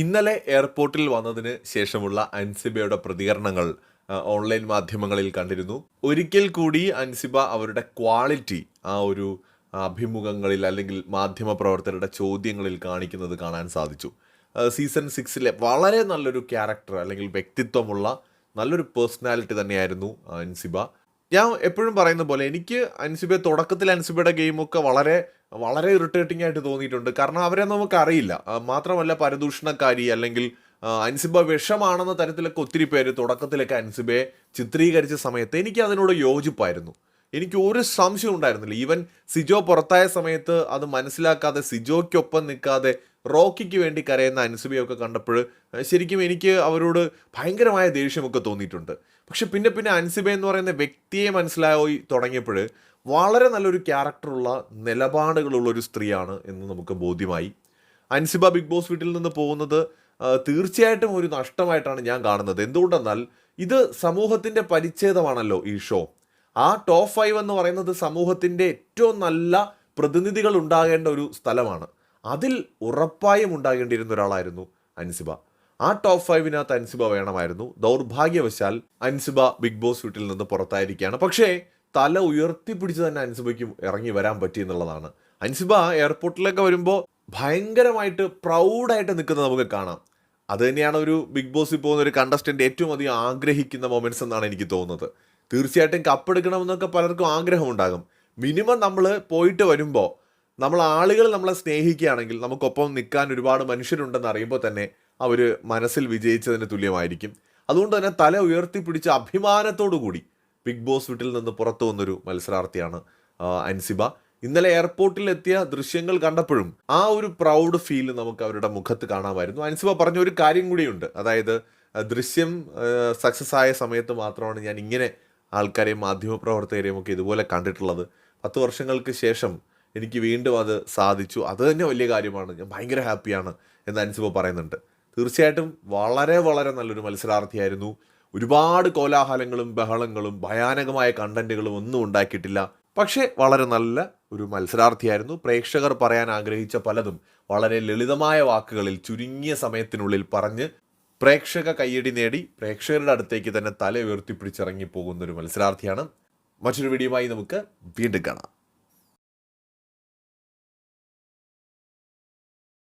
ഇന്നലെ എയർപോർട്ടിൽ വന്നതിന് ശേഷമുള്ള അൻസിബയുടെ പ്രതികരണങ്ങൾ ഓൺലൈൻ മാധ്യമങ്ങളിൽ കണ്ടിരുന്നു. ഒരിക്കൽ കൂടി അൻസിബ അവരുടെ ക്വാളിറ്റി ആ ഒരു അഭിമുഖങ്ങളിൽ അല്ലെങ്കിൽ മാധ്യമ പ്രവർത്തകരുടെ ചോദ്യങ്ങളിൽ കാണിക്കുന്നത് കാണാൻ സാധിച്ചു. സീസൺ സിക്സിലെ വളരെ നല്ലൊരു ക്യാരക്ടർ അല്ലെങ്കിൽ വ്യക്തിത്വമുള്ള നല്ലൊരു പേഴ്സണാലിറ്റി തന്നെയായിരുന്നു അൻസിബ. ഞാൻ എപ്പോഴും പറയുന്ന പോലെ എനിക്ക് അൻസിബ തുടക്കത്തിൽ അൻസിബയുടെ ഗെയിമൊക്കെ വളരെ വളരെ ഇറിറ്റേറ്റിംഗ് ആയിട്ട് തോന്നിയിട്ടുണ്ട്. കാരണം അവരെ നമുക്കറിയില്ല. മാത്രമല്ല പരദൂഷണക്കാരി അല്ലെങ്കിൽ അൻസിബ വിഷമാണെന്ന തരത്തിലൊക്കെ ഒത്തിരി പേര് തുടക്കത്തിലൊക്കെ അൻസിബയെ ചിത്രീകരിച്ച സമയത്ത് എനിക്ക് അതിനോട് യോജിപ്പായിരുന്നു. എനിക്ക് ഒരു സംശയം ഉണ്ടായിരുന്നില്ല. ഈവൻ സിജോ പുറത്തായ സമയത്ത് അത് മനസ്സിലാക്കാതെ സിജോയ്ക്കൊപ്പം നിൽക്കാതെ റോക്കിക്ക് വേണ്ടി കരയുന്ന അൻസിബയൊക്കെ കണ്ടപ്പോൾ ശരിക്കും എനിക്ക് അവരോട് ഭയങ്കരമായ ദേഷ്യമൊക്കെ തോന്നിയിട്ടുണ്ട്. പക്ഷെ പിന്നെ പിന്നെ അൻസിബ എന്ന് പറയുന്ന വ്യക്തിയെ മനസ്സിലായി തുടങ്ങിയപ്പോൾ വളരെ നല്ലൊരു ക്യാരക്ടറുള്ള നിലപാടുകളുള്ള ഒരു സ്ത്രീയാണ് എന്ന് നമുക്ക് ബോധ്യമായി. അൻസിബ ബിഗ് ബോസ് വീട്ടിൽ നിന്ന് പോകുന്നത് തീർച്ചയായിട്ടും ഒരു നഷ്ടമായിട്ടാണ് ഞാൻ കാണുന്നത്. എന്തുകൊണ്ടെന്നാൽ ഇത് സമൂഹത്തിന്റെ പരിച്ഛേദമാണല്ലോ ഈ ഷോ. ആ ടോപ്പ് ഫൈവ് എന്ന് പറയുന്നത് സമൂഹത്തിന്റെ ഏറ്റവും നല്ല പ്രതിനിധികൾ ഉണ്ടാകേണ്ട ഒരു സ്ഥലമാണ്. അതിൽ ഉറപ്പായും ഉണ്ടാകേണ്ടിയിരുന്ന ഒരാളായിരുന്നു അൻസിബ. ആ ടോപ്പ് ഫൈവിനകത്ത് അൻസിബ വേണമായിരുന്നു. ദൗർഭാഗ്യവശാൽ അൻസിബ ബിഗ് ബോസ് വീട്ടിൽ നിന്ന് പുറത്തായിരിക്കുകയാണ്. പക്ഷേ തല ഉയർത്തിപ്പിടിച്ച് തന്നെ അൻസിബയ്ക്ക് ഇറങ്ങി വരാൻ പറ്റി എന്നുള്ളതാണ്. അൻസിബ എയർപോർട്ടിലൊക്കെ വരുമ്പോൾ ഭയങ്കരമായിട്ട് പ്രൗഡായിട്ട് നിൽക്കുന്നത് നമുക്ക് കാണാം. അത് തന്നെയാണ് ഒരു ബിഗ് ബോസിൽ പോകുന്ന ഒരു കണ്ടസ്റ്റന്റ് ഏറ്റവും അധികം ആഗ്രഹിക്കുന്ന മൊമെന്റ്സ് എന്നാണ് എനിക്ക് തോന്നുന്നത്. തീർച്ചയായിട്ടും കപ്പെടുക്കണമെന്നൊക്കെ പലർക്കും ആഗ്രഹമുണ്ടാകും. മിനിമം നമ്മൾ പോയിട്ട് വരുമ്പോൾ നമ്മൾ ആളുകൾ നമ്മളെ സ്നേഹിക്കുകയാണെങ്കിൽ നമുക്കൊപ്പം നിൽക്കാൻ ഒരുപാട് മനുഷ്യരുണ്ടെന്ന് അറിയുമ്പോൾ തന്നെ അവർ മനസ്സിൽ വിജയിച്ചതിന് തുല്യമായിരിക്കും. അതുകൊണ്ട് തന്നെ തല ഉയർത്തിപ്പിടിച്ച അഭിമാനത്തോടു കൂടി ബിഗ് ബോസ് വീട്ടിൽ നിന്ന് പുറത്തു വന്നൊരു മത്സരാർത്ഥിയാണ് അൻസിബ. ഇന്നലെ എയർപോർട്ടിൽ എത്തിയ ദൃശ്യങ്ങൾ കണ്ടപ്പോഴും ആ ഒരു പ്രൗഡ് ഫീൽ നമുക്ക് അവരുടെ മുഖത്ത് കാണാമായിരുന്നു. അൻസിബ പറഞ്ഞ ഒരു കാര്യം കൂടിയുണ്ട്. അതായത് ദൃശ്യം സക്സസ് ആയ സമയത്ത് മാത്രമാണ് ഞാൻ ഇങ്ങനെ ആൾക്കാരെയും മാധ്യമപ്രവർത്തകരെയും ഒക്കെ ഇതുപോലെ കണ്ടിട്ടുള്ളത്. പത്ത് വർഷങ്ങൾക്ക് ശേഷം എനിക്ക് വീണ്ടും അത് സാധിച്ചു. അത് തന്നെ വലിയ കാര്യമാണ്. ഞാൻ ഭയങ്കര ഹാപ്പിയാണ് എന്ന് അൻസിബ പറയുന്നുണ്ട്. തീർച്ചയായിട്ടും വളരെ വളരെ നല്ലൊരു മത്സരാർത്ഥിയായിരുന്നു. ഒരുപാട് കോലാഹലങ്ങളും ബഹളങ്ങളും ഭയാനകമായ കണ്ടന്റുകളും ഒന്നും ഉണ്ടാക്കിയിട്ടില്ല. പക്ഷേ വളരെ നല്ല ഒരു മത്സരാർത്ഥിയായിരുന്നു. പ്രേക്ഷകർ പറയാൻ ആഗ്രഹിച്ച പലതും വളരെ ലളിതമായ വാക്കുകളിൽ ചുരുങ്ങിയ സമയത്തിനുള്ളിൽ പറഞ്ഞ് പ്രേക്ഷക കയ്യടി നേടി പ്രേക്ഷകരുടെ അടുത്തേക്ക് തന്നെ തല ഉയർത്തിപ്പിടിച്ചിറങ്ങി പോകുന്ന ഒരു മത്സരാർത്ഥിയാണ്. മറ്റൊരു വീഡിയോയുമായി നമുക്ക് വീണ്ടും കാണാം.